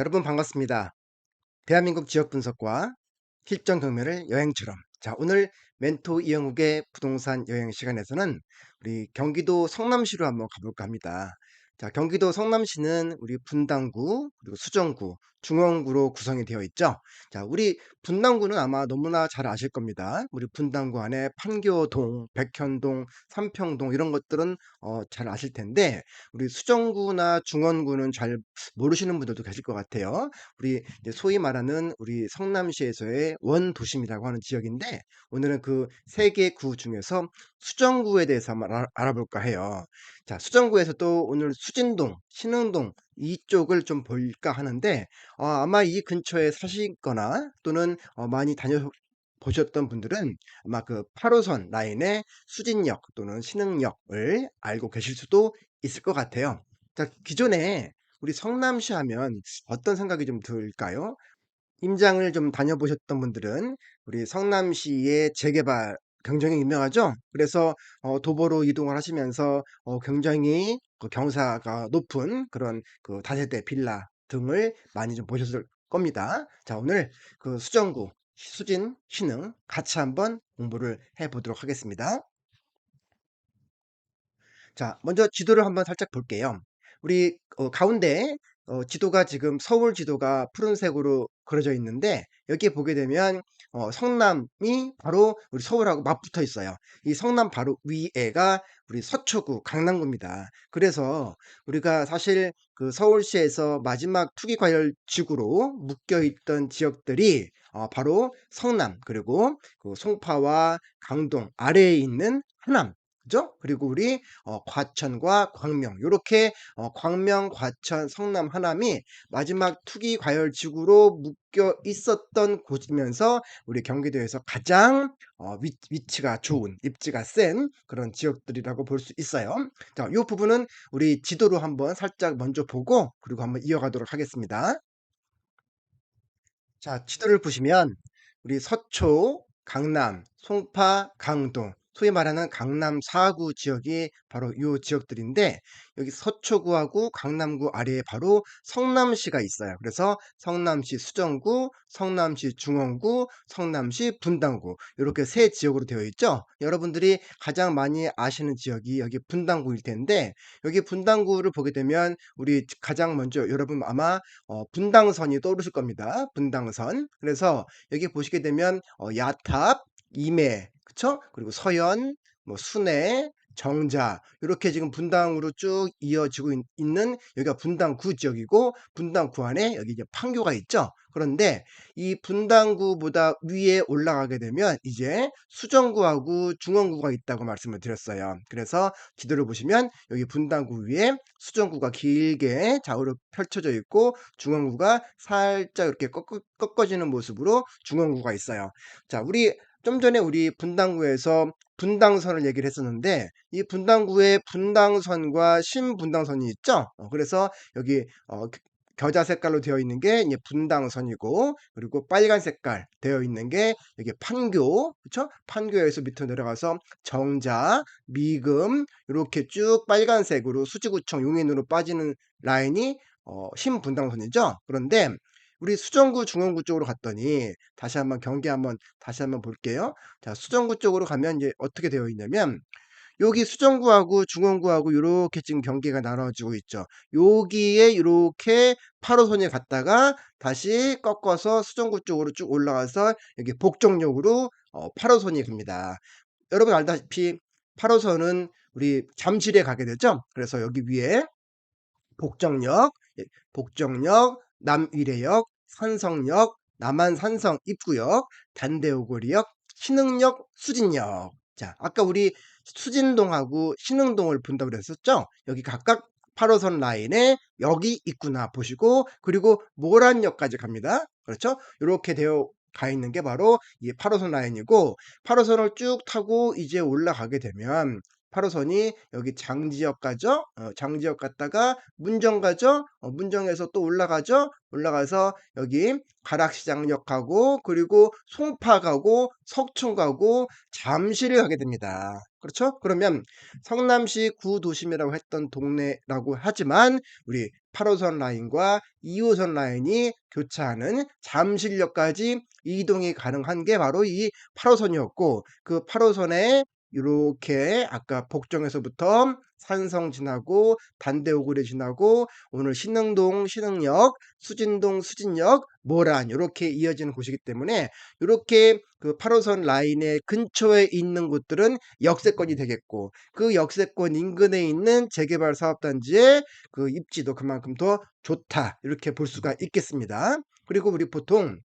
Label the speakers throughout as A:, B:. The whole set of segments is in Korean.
A: 여러분 반갑습니다. 대한민국 지역 분석과 실전 경매를 여행처럼. 자, 오늘 멘토 이영욱의 부동산 여행 시간에서는 우리 경기도 성남시로 한번 가볼까 합니다. 자, 경기도 성남시는 우리 분당구, 그리고 수정구, 중원구로 구성이 되어 있죠. 자, 우리 분당구는 아마 너무나 잘 아실 겁니다. 우리 분당구 안에 판교동, 백현동, 삼평동 이런 것들은 어, 잘 아실 텐데 우리 수정구나 중원구는 잘 모르시는 분들도 계실 것 같아요. 우리 소위 말하는 우리 성남시에서의 원도심이라고 하는 지역인데 오늘은 그 세 개 구 중에서 수정구에 대해서 한번 알아, 알아볼까 해요. 자, 수정구에서도 오늘 수진동, 신흥동 이쪽을 좀 볼까 하는데 어, 아마 이 근처에 사시거나 또는 어, 많이 다녀 보셨던 분들은 아마 그 8호선 라인의 수진역 또는 신흥역을 알고 계실 수도 있을 것 같아요. 자, 기존에 우리 성남시 하면 어떤 생각이 좀 들까요? 임장을 좀 다녀보셨던 분들은 우리 성남시의 재개발 굉장히 유명하죠. 그래서 어, 도보로 이동을 하시면서 어, 굉장히 그 경사가 높은 그런 그 다세대 빌라 등을 많이 좀 보셨을 겁니다. 자, 오늘 그 수정구, 수진, 신흥 같이 한번 공부를 해 보도록 하겠습니다. 자, 먼저 지도를 한번 살짝 볼게요. 우리 어, 가운데 어, 지도가 지금 서울 지도가 푸른색으로 그려져 있는데 여기에 보게 되면 어, 성남이 바로 우리 서울하고 맞붙어 있어요. 이 성남 바로 위에가 우리 서초구 강남구입니다. 그래서 우리가 사실 그 서울시에서 마지막 투기 과열 지구로 묶여 있던 지역들이 어, 바로 성남 그리고 그 송파와 강동 아래에 있는 하남 그죠? 그리고 우리 어, 과천과 광명 요렇게 어, 광명, 과천, 성남, 하남이 마지막 투기 과열 지구로 묶여 있었던 곳이면서 우리 경기도에서 가장 어, 위, 위치가 좋은 입지가 센 그런 지역들이라고 볼 수 있어요. 자, 이 부분은 우리 지도로 한번 살짝 먼저 보고 그리고 한번 이어가도록 하겠습니다. 자, 지도를 보시면 우리 서초, 강남, 송파, 강동 소위 말하는 강남 4구 지역이 바로 이 지역들인데 여기 서초구하고 강남구 아래에 바로 성남시가 있어요. 그래서 성남시 수정구, 성남시 중원구, 성남시 분당구 이렇게 세 지역으로 되어 있죠. 여러분들이 가장 많이 아시는 지역이 여기 분당구일 텐데 여기 분당구를 보게 되면 우리 가장 먼저 여러분 아마 어, 분당선이 떠오르실 겁니다. 분당선. 그래서 여기 보시게 되면 어, 야탑, 임해, 그쵸? 그리고 서현, 뭐 순회, 정자 이렇게 지금 분당으로 쭉 이어지고 있, 는 여기가 분당구 지역이고 분당구 안에 여기 이제 판교가 있죠. 그런데 이 분당구보다 위에 올라가게 되면 이제 수정구하고 중원구가 있다고 말씀을 드렸어요. 그래서 지도를 보시면 여기 분당구 위에 수정구가 길게 좌우로 펼쳐져 있고 중원구가 살짝 이렇게 꺾어, 꺾어지는 모습으로 중원구가 있어요. 자, 우리 좀 전에 우리 분당구에서 분당선을 얘기를 했었는데 이 분당구에 분당선과 신분당선이 있죠. 어, 그래서 여기 어, 겨자 색깔로 되어 있는 게 이제 분당선이고 그리고 빨간 색깔 되어 있는 게 여기 판교 그렇죠? 판교에서 밑으로 내려가서 정자, 미금 이렇게 쭉 빨간색으로 수지구청 용인으로 빠지는 라인이 어, 신분당선이죠. 그런데 우리 수정구 중원구 쪽으로 갔더니 다시 한번 경기 한번 다시 한번 볼게요. 자, 수정구 쪽으로 가면 이제 어떻게 되어 있냐면 여기 수정구하고 중원구하고 이렇게 지금 경기가 나눠지고 있죠. 여기에 이렇게 8호선이 갔다가 다시 꺾어서 수정구 쪽으로 쭉 올라가서 여기 복정역으로 어, 8호선이 갑니다. 여러분 알다시피 8호선은 우리 잠실에 가게 되죠. 그래서 여기 위에 복정역, 예, 복정역, 남위례역, 산성역, 남한산성 입구역, 단대오거리역, 신흥역, 수진역. 자, 아까 우리 수진동하고 신흥동을 본다고 그랬었죠? 여기 각각 8호선 라인에 여기 있구나 보시고 그리고 모란역까지 갑니다. 그렇죠? 이렇게 되어 가 있는 게 바로 이 8호선 라인이고 8호선을 쭉 타고 이제 올라가게 되면 8호선이 여기 장지역 가죠. 어, 장지역 갔다가 문정 가죠. 어, 문정에서 또 올라가죠. 올라가서 여기 가락시장역 가고 그리고 송파 가고 석촌 가고 잠실을 가게 됩니다. 그렇죠? 그러면 성남시 구도심이라고 했던 동네라고 하지만 우리 8호선 라인과 2호선 라인이 교차하는 잠실역까지 이동이 가능한 게 바로 이 8호선이었고 그 8호선에 요렇게 아까 복정에서부터 산성 지나고 단대오거리 지나고 오늘 신흥동 신흥역, 수진동 수진역, 모란 요렇게 이어지는 곳이기 때문에 요렇게 그 8호선 라인의 근처에 있는 곳들은 역세권이 되겠고 그 역세권 인근에 있는 재개발 사업단지의 그 입지도 그만큼 더 좋다 이렇게 볼 수가 있겠습니다. 그리고 우리 보통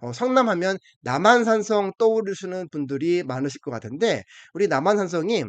A: 어 성남하면 남한산성 떠오르시는 분들이 많으실 것 같은데 우리 남한산성이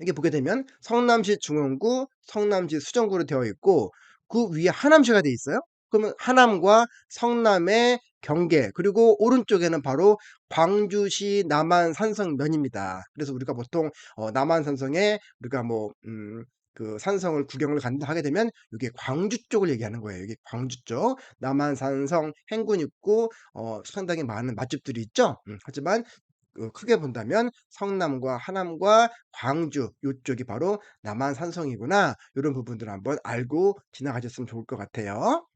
A: 이게 보게 되면 성남시 중원구, 성남시 수정구로 되어 있고 그 위에 하남시가 돼 있어요. 그러면 하남과 성남의 경계 그리고 오른쪽에는 바로 광주시 남한산성면입니다. 그래서 우리가 보통 어 남한산성에 우리가 뭐 음 그 산성을 구경을 간다 하게 되면 요게 광주 쪽을 얘기하는 거예요. 여기 광주 쪽 남한 산성 행군 있고 어 상당히 많은 맛집들이 있죠. 음 하지만 그 크게 본다면 성남과 하남과 광주 요쪽이 바로 남한 산성이구나. 요런 부분들 을 한번 알고 지나가셨으면 좋을 것 같아요.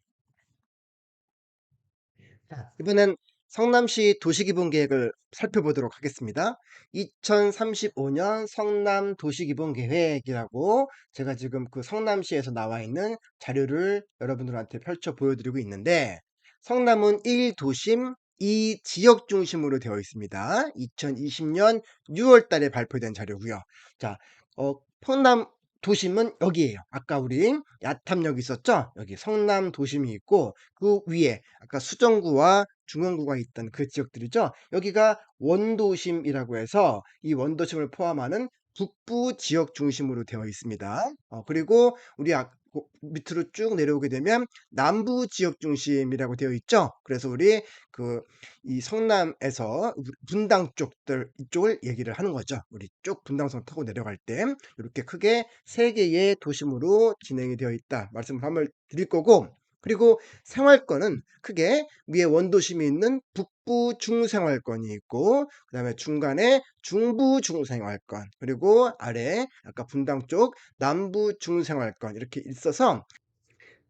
A: 자, 이번엔 성남시 도시기본계획을 살펴보도록 하겠습니다. 2035년 성남 도시기본계획이라고 제가 지금 그 성남시에서 나와 있는 자료를 여러분들한테 펼쳐 보여드리고 있는데 성남은 1도심 2지역 중심으로 되어 있습니다. 2020년 6월 달에 발표된 자료고요. 자, 어, 성남 도심은 여기에요. 아까 우리 야탐역 있었죠? 여기 성남 도심이 있고 그 위에 아까 수정구와 중원구가 있던 그 지역들이죠. 여기가 원도심이라고 해서 이 원도심을 포함하는 북부 지역 중심으로 되어 있습니다. 어, 그리고 우리 아, 고- 밑으로 쭉 내려오게 되면 남부 지역 중심이라고 되어 있죠. 그래서 우리 그 이 성남에서 분당 쪽들 이쪽을 얘기를 하는 거죠. 우리 쭉 분당선 타고 내려갈 때 이렇게 크게 세 개의 도심으로 진행이 되어 있다. 말씀을 한번 드릴 거고 그리고 생활권은 크게 위에 원도심이 있는 북부 중생활권이 있고 그 다음에 중간에 중부 중생활권 그리고 아래 아까 분당 쪽 남부 중생활권 이렇게 있어서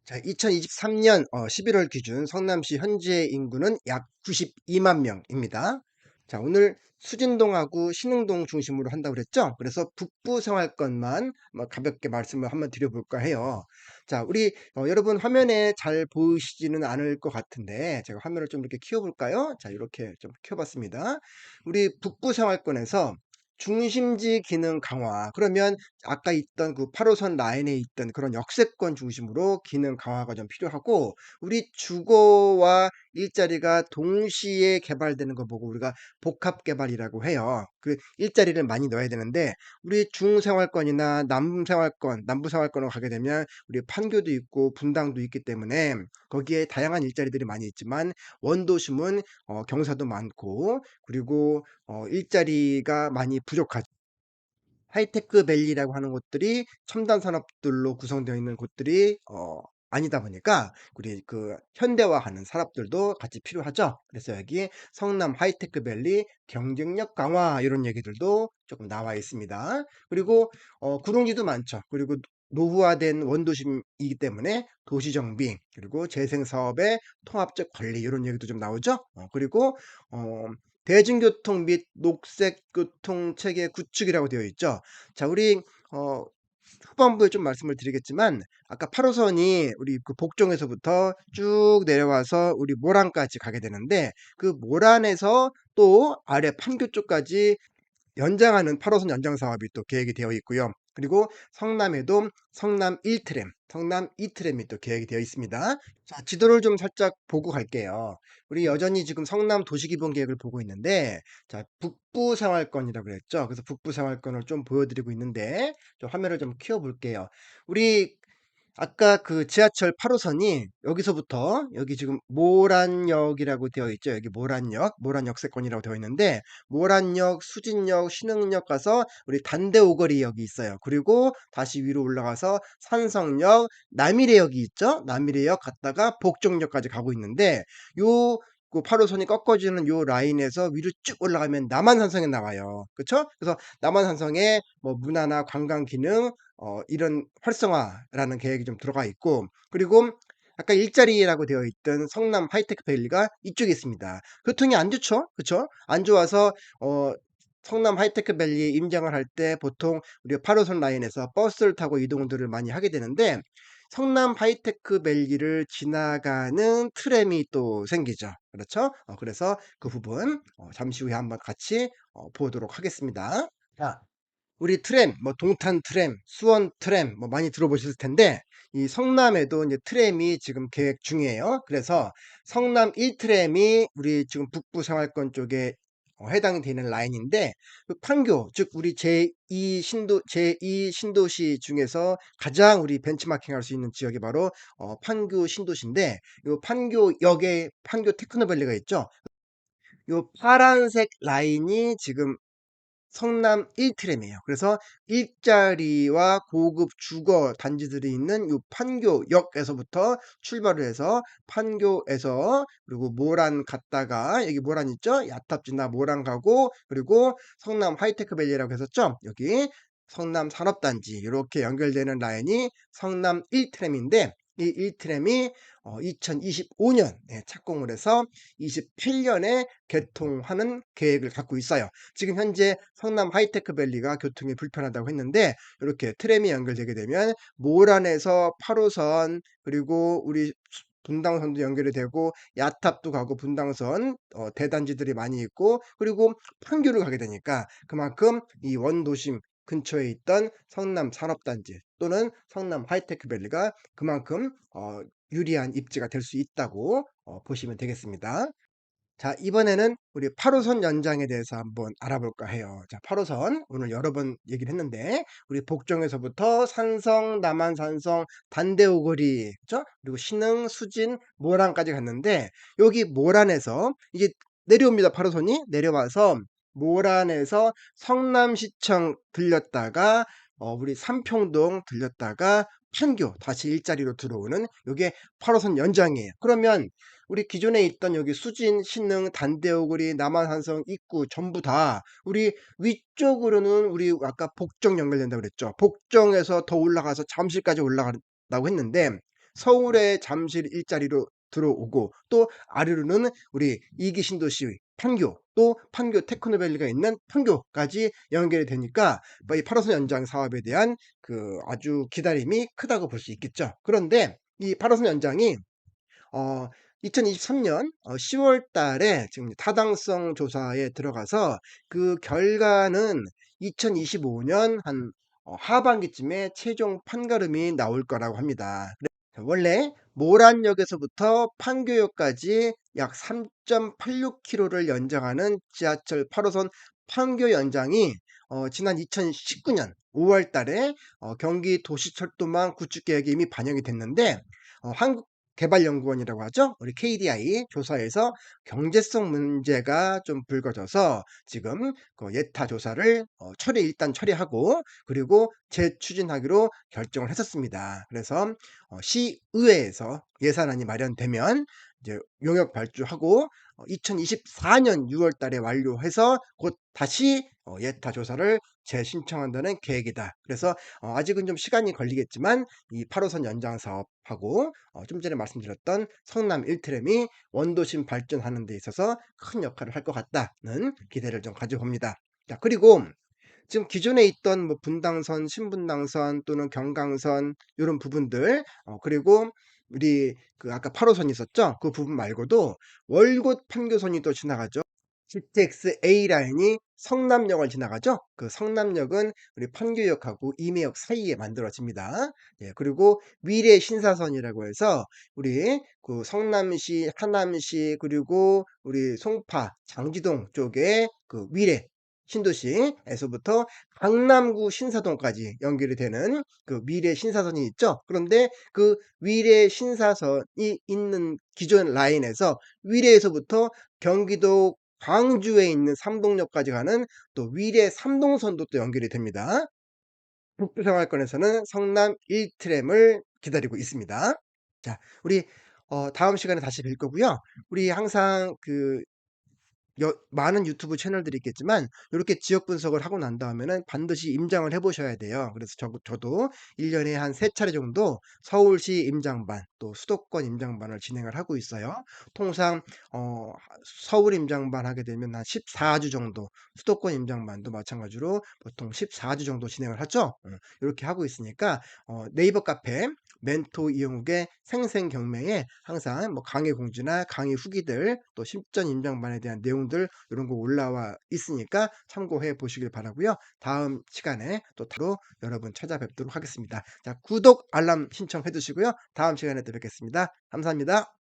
A: 자, 2023년 어 11월 기준 성남시 현재 인구는 약 92만 명입니다. 자, 오늘 수진동하고 신흥동 중심으로 한다고 그랬죠? 그래서 북부 생활권만 뭐 가볍게 말씀을 한번 드려볼까 해요. 자, 우리 어, 여러분 화면에 잘 보이시지는 않을 것 같은데 제가 화면을 좀 이렇게 키워볼까요? 자, 이렇게 좀 키워봤습니다. 우리 북부 생활권에서 중심지 기능 강화. 그러면 아까 있던 그 8호선 라인에 있던 그런 역세권 중심으로 기능 강화가 좀 필요하고 우리 주거와 일자리가 동시에 개발되는 거 보고 우리가 복합 개발이라고 해요. 그 일자리를 많이 넣어야 되는데 우리 중생활권이나 남생활권, 남부생활권으로 가게 되면 우리 판교도 있고 분당도 있기 때문에 거기에 다양한 일자리들이 많이 있지만 원도심은 어, 경사도 많고 그리고 어, 일자리가 많이 부족하죠. 하이테크 밸리라고 하는 곳들이 첨단 산업들로 구성되어 있는 곳들이 어 아니다 보니까 우리 그 현대화하는 산업들도 같이 필요하죠. 그래서 여기 성남 하이테크 밸리 경쟁력 강화 이런 얘기들도 조금 나와 있습니다. 그리고 어 구릉지도 많죠. 그리고 노후화된 원도심이기 때문에 도시 정비 그리고 재생 사업의 통합적 관리 이런 얘기도 좀 나오죠. 어 그리고 어 대중교통 및 녹색 교통 체계 구축이라고 되어 있죠. 자, 우리 어 후반부에 좀 말씀을 드리겠지만 아까 8호선이 우리 그 복정에서부터 쭉 내려와서 우리 모란까지 가게 되는데 그 모란에서 또 아래 판교 쪽까지 연장하는 8호선 연장 사업이 또 계획이 되어 있고요. 그리고 성남에도 성남 1트램, 성남 2트램이 또 계획이 되어 있습니다. 자, 지도를 좀 살짝 보고 갈게요. 우리 여전히 지금 성남 도시기본 계획을 보고 있는데, 자, 북부 생활권이라고 그랬죠. 그래서 북부 생활권을 좀 보여드리고 있는데, 좀 화면을 좀 키워볼게요. 우리 아까 그 지하철 8호선이 여기서부터 여기 지금 모란역이라고 되어 있죠. 여기 모란역, 모란역세권이라고 되어 있는데 모란역, 수진역, 신흥역 가서 우리 단대오거리 역이 있어요. 그리고 다시 위로 올라가서 산성역, 남이래역이 있죠. 남이래역 갔다가 복정역까지 가고 있는데 요 그 8 호선이 꺾어지는 요 라인에서 위로 쭉 올라가면 남한산성에 나와요. 그쵸? 그래서 남한산성에 뭐 문화나 관광 기능 어 이런 활성화라는 계획이 좀 들어가 있고 그리고 아까 일자리라고 되어 있던 성남 하이테크 밸리가 이쪽에 있습니다. 교통이 안 좋죠? 그쵸? 안 좋아서 어 성남 하이테크 밸리 임장을 할 때 보통 우리가 8 호선 라인에서 버스를 타고 이동들을 많이 하게 되는데 성남 하이테크 밸리를 지나가는 트램이 또 생기죠. 그렇죠? 어 그래서 그 부분 어 잠시 후에 한번 같이 어 보도록 하겠습니다. 자 우리 트램 뭐 동탄 트램, 수원 트램 뭐 많이 들어보셨을 텐데 이 성남에도 인제 트램이 지금 계획 중이에요. 그래서 성남 1 트램이 우리 지금 북부 생활권 쪽에 어 해당이 되는 라인인데 그 판교 즉 우리 제2 신도 제2 신도시 중에서 가장 우리 벤치마킹할 수 있는 지역이 바로 어 판교 신도시인데 요 판교역에 판교 테크노밸리가 있죠. 요 파란색 라인이 지금 성남 1 트램이에요. 그래서 일자리와 고급 주거 단지들이 있는 요 판교역에서부터 출발을 해서 판교에서 그리고 모란 갔다가 여기 모란 있죠? 야탑 지나 모란 가고 그리고 성남 하이테크 밸리라고 했었죠? 여기 성남 산업단지 요렇게 연결되는 라인이 성남 1 트램인데 이 1 트램이 어 2025년 예 착공을 해서 28년에 개통하는 계획을 갖고 있어요. 지금 현재 성남 하이테크 밸리가 교통이 불편하다고 했는데 요렇게 트램이 연결되게 되면 모란에서 8 호선 그리고 우리 수 분당선도 연결이 되고 야탑도 가고 분당선 어 대단지들이 많이 있고 그리고 판교를 가게 되니까 그만큼 이 원도심 근처에 있던 성남 산업단지 또는 성남 하이테크 밸리가 그만큼 어 유리한 입지가 될 수 있다고 어 보시면 되겠습니다. 자 이번에는 우리 8 호선 연장에 대해서 한번 알아볼까 해요. 자 8 호선 오늘 여러 번 얘기를 했는데 우리 복정에서부터 산성, 남한산성, 단대오거리 그죠? 그리고 신흥, 수진, 모란까지 갔는데 여기 모란에서 이게 내려옵니다 8 호선이. 내려와서 모란에서 성남시청 들렸다가 어 우리 삼평동 들렸다가 판교 다시 일자리로 들어오는 요게 8 호선 연장이에요. 그러면 우리 기존에 있던 여기 수진, 신흥, 단대오거리, 남한산성 입구 전부 다 우리 위쪽으로는 우리 아까 복정 연결된다고 그랬죠. 복정에서 더 올라가서 잠실까지 올라간다고 했는데 서울의 잠실 일자리로 들어오고 또 아래로는 우리 2기 신도시 판교 또 판교 테크노밸리가 있는 판교까지 연결이 되니까 뭐이8 호선 연장 사업에 대한 그 아주 기다림이 크다고 볼 수 있겠죠. 그런데 이8 호선 연장이 어 2023년 어 10월 달에 지금 타당성 조사에 들어가서 그 결과는 2025년 한어 하반기쯤에 최종 판가름이 나올 거라고 합니다. 원래 모란역에서부터 판교역까지 약 3.86 킬로를 연장하는 지하철 8 호선 판교 연장이 어 지난 2019년 5월 달에 어 경기 도시철도망 구축 계획에 이미 반영이 됐는데 어 한국 개발연구원이라고 하죠. 우리 KDI 조사에서 경제성 문제가 좀 불거져서 지금 그 예타 조사를 어 처리 일단 처리하고 그리고 재추진하기로 결정을 했었습니다. 그래서 어 시의회에서 예산안이 마련되면 이제 용역 발주하고 어 2024년 6월 달에 완료해서 곧 다시 어 예타 조사를 재신청한다는 계획이다. 그래서 어 아직은 좀 시간이 걸리겠지만 이 8 호선 연장 사업하고 어좀 전에 말씀드렸던 성남 1 트램이 원도심 발전하는 데 있어서 큰 역할을 할 것 같다는 기대를 좀 가져 봅니다. 자 그리고 지금 기존에 있던 뭐 분당선, 신분당선 또는 경강선 요런 부분들 어 그리고 우리 그 아까 8 호선이 있었죠? 그 부분 말고도 월곶 판교선이 또 지나가죠. GTX A 라인이 성남역을 지나가죠. 그 성남역은 우리 판교역하고 임해역 사이에 만들어집니다. 예 그리고 위례 신사선이라고 해서 우리 그 성남시, 하남시 그리고 우리 송파, 장지동 쪽에 그 위례 신도시에서부터 강남구 신사동까지 연결이 되는 그 위례 신사선이 있죠. 그런데 그 위례 신사선이 있는 기존 라인에서 위례에서부터 경기도 광주에 있는 삼동역까지 가는 또 위례 삼동선도 또 연결이 됩니다. 북부 생활권에서는 성남 1 트램을 기다리고 있습니다. 자 우리 어 다음 시간에 다시 뵐 거고요. 우리 항상 그 여 많은 유튜브 채널들이 있겠지만 요렇게 지역 분석을 하고 난 다음에는 반드시 임장을 해 보셔야 돼요. 그래서 저 저도 1 년에 한 3 차례 정도 서울시 임장반 또 수도권 임장반을 진행을 하고 있어요. 통상 어 서울 임장반 하게 되면 한 14주 정도 수도권 임장반도 마찬가지로 보통 14주 정도 진행을 하죠. 어 요렇게 하고 있으니까 어 네이버 카페 멘토 이영욱의 생생경매에 항상 뭐 강의 공지나 강의 후기들 또 실전 임장반에 대한 내용들 요런 거 올라와 있으니까 참고해 보시길 바라고요. 다음 시간에 또 따로 여러분 찾아뵙도록 하겠습니다. 자 구독 알람 신청해 두시고요. 다음 시간에 또 뵙겠습니다. 감사합니다.